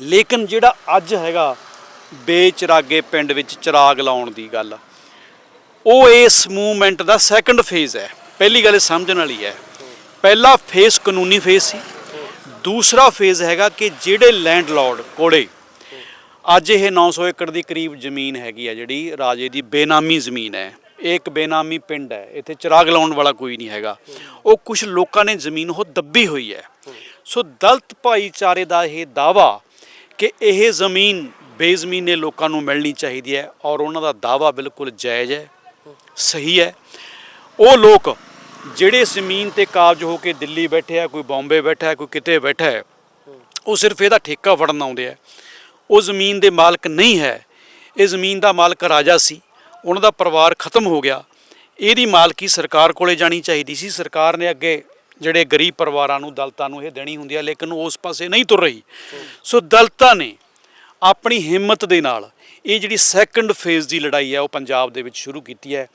ਲੇਕਿਨ ਜਿਹੜਾ ਅੱਜ ਹੈਗਾ ਬੇਚਰਾਗੇ ਪਿੰਡ ਵਿੱਚ ਚਿਰਾਗ ਲਾਉਣ ਦੀ ਗੱਲ, ਉਹ ਇਸ ਮੂਵਮੈਂਟ ਦਾ ਸੈਕੰਡ ਫੇਜ਼ ਹੈ। ਪਹਿਲੀ ਗੱਲ ਇਹ ਸਮਝਣ ਵਾਲੀ ਹੈ। ਪਹਿਲਾ ਫੇਜ਼ ਕਾਨੂੰਨੀ ਫੇਜ਼ ਸੀ। ਦੂਸਰਾ ਫੇਜ਼ ਹੈਗਾ ਕਿ ਜਿਹੜੇ ਲੈਂਡਲੌਰਡ ਕੋਲੇ, ਅੱਜ ਇਹ 900 ਏਕੜ ਦੀ ਕਰੀਬ ਜ਼ਮੀਨ ਹੈਗੀ ਆ ਜਿਹੜੀ ਰਾਜੇ ਦੀ ਬੇਨਾਮੀ ਜ਼ਮੀਨ ਹੈ। ਇਹ ਇੱਕ ਬੇਨਾਮੀ ਪਿੰਡ ਹੈ। ਇੱਥੇ ਚਿਰਾਗ ਲਾਉਣ ਵਾਲਾ ਕੋਈ ਨਹੀਂ ਹੈਗਾ। ਉਹ ਕੁਝ ਲੋਕਾਂ ਨੇ ਜ਼ਮੀਨ ਉਹ ਦੱਬੀ ਹੋਈ ਹੈ। ਸੋ ਦਲਤ ਭਾਈਚਾਰੇ ਦਾ ਇਹ ਦਾਵਾ ਕਿ ਇਹ ਜ਼ਮੀਨ ਬੇਜ਼ਮੀਨੇ ਲੋਕਾਂ ਨੂੰ ਮਿਲਣੀ ਚਾਹੀਦੀ ਹੈ ਔਰ ਉਹਨਾਂ ਦਾ ਦਾਵਾ ਬਿਲਕੁਲ ਜਾਇਜ਼ ਹੈ, ਸਹੀ ਹੈ। ਉਹ ਲੋਕ ਜਿਹੜੇ ਜ਼ਮੀਨ ਤੇ ਕਾਬਜ ਹੋ ਕੇ ਦਿੱਲੀ ਬੈਠੇ ਆ, ਕੋਈ ਬੰਬੇ ਬੈਠਾ ਹੈ, ਕੋਈ ਕਿਤੇ ਬੈਠਾ ਹੈ, ਉਹ ਸਿਰਫ ਇਹਦਾ ਠੇਕਾ ਫੜਨ ਆਉਂਦੇ ਆ। ਉਹ ਜ਼ਮੀਨ ਦੇ ਮਾਲਕ ਨਹੀਂ ਹੈ। ਇਹ ਜ਼ਮੀਨ ਦਾ ਮਾਲਕ ਰਾਜਾ ਸੀ। ਉਹਨਾਂ ਦਾ ਪਰਿਵਾਰ ਖਤਮ ਹੋ ਗਿਆ। ਇਹਦੀ ਮਾਲਕੀ ਸਰਕਾਰ ਕੋਲੇ ਜਾਣੀ ਚਾਹੀਦੀ ਸੀ। ਸਰਕਾਰ ਨੇ ਅੱਗੇ ਜਿਹੜੇ ਗਰੀਬ ਪਰਿਵਾਰਾਂ ਨੂੰ ਦਲਤਾਂ ਨੂੰ ਇਹ ਦੇਣੀ ਹੁੰਦੀ ਹੈ ਲੇਕਿਨ ਉਸ ਪਾਸੇ ਨਹੀਂ ਤੁਰ ਰਹੀ। ਸੋ ਦਲਤਾਂ ਨੇ ਆਪਣੀ ਹਿੰਮਤ ਦੇ ਨਾਲ ਇਹ ਜਿਹੜੀ ਸੈਕੰਡ ਫੇਜ਼ ਦੀ ਲੜਾਈ ਹੈ, ਉਹ ਪੰਜਾਬ ਦੇ ਵਿੱਚ ਸ਼ੁਰੂ ਕੀਤੀ ਹੈ।